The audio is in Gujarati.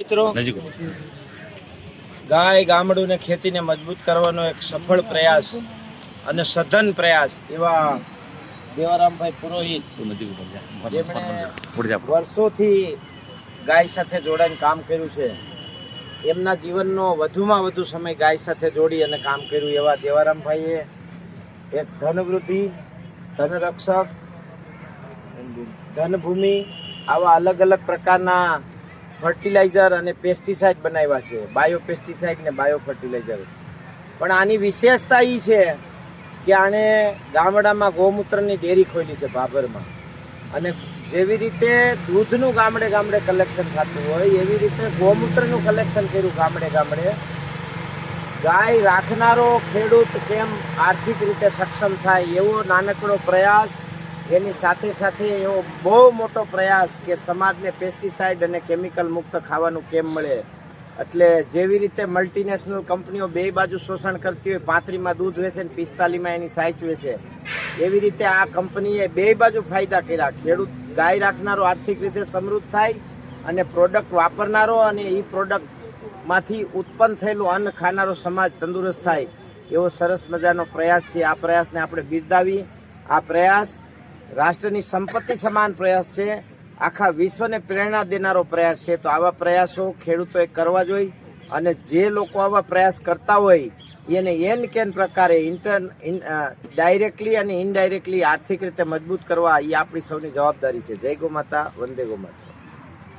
મિત્રો ગાય ગામડું ને ખેતીને મજબૂત કરવાનો એક સફળ પ્રયાસ અને સઘન પ્રયાસ એવા દેવારામભાઈ પુરોહિત. વર્ષોથી ગાય સાથે જોડાઈને કામ કર્યું છે. એમના જીવનનો વધુમાં વધુ સમય ગાય સાથે જોડી અને કામ કર્યું એવા દેવારામભાઈએ એક ધનવૃદ્ધિ ધનરક્ષક ધનભૂમિ આવા અલગ અલગ પ્રકારના ફર્ટિલાઇઝર અને પેસ્ટિસાઇડ બનાવ્યા છે. બાયો પેસ્ટિસાઇડ ને બાયો ફર્ટિલાઇઝર પણ આની વિશેષતા એ છે કે આણે ગામડામાં ગૌમૂત્રની ડેરી ખોલી છે ભાભરમાં. અને જેવી રીતે દૂધનું ગામડે ગામડે કલેક્શન થતું હોય, એવી રીતે ગૌમૂત્રનું કલેક્શન કર્યું ગામડે ગામડે. ગાય રાખનારો ખેડૂત કેમ આર્થિક રીતે સક્ષમ થાય એવો નાનકડો પ્રયાસ એની સાથે સાથે એવો બહુ મોટો પ્રયાસ કે સમાજને પેસ્ટિસાઇડ અને કેમિકલ મુક્ત ખાવાનું કેમ મળે? એટલે જેવી રીતે મલ્ટીનેશનલ કંપનીઓ બે બાજુ શોષણ કરતી હોય, પાંત્રીમાં દૂધ વેચે ને પિસ્તાલીમાં એની સાઇઝ વેચે. એવી રીતે આ કંપનીએ બે બાજુ ફાયદા કર્યા. ખેડૂત ગાય રાખનારો આર્થિક રીતે સમૃદ્ધ થાય અને પ્રોડક્ટ વાપરનારો અને એ પ્રોડક્ટમાંથી ઉત્પન્ન થયેલું અન્ન ખાનારો સમાજ તંદુરસ્ત થાય. એવો સરસ મજાનો પ્રયાસ છે. આ પ્રયાસને આપણે બિરદાવી. આ પ્રયાસ રાષ્ટ્રની સંપત્તિ સમાન પ્રયાસ છે. આખા વિશ્વને પ્રેરણા દેનારો પ્રયાસ છે. તો આવા પ્રયાસો ખેડૂતોએ કરવા જોઈએ અને જે લોકો આવા પ્રયાસ કરતા હોય, એને એન કેન પ્રકારે ઇન્ટર ડાયરેક્ટલી અને ઇનડાયરેક્ટલી આર્થિક રીતે મજબૂત કરવા, એ આપણી સૌની જવાબદારી છે. જય ગો માતા, વંદે ગો માતા.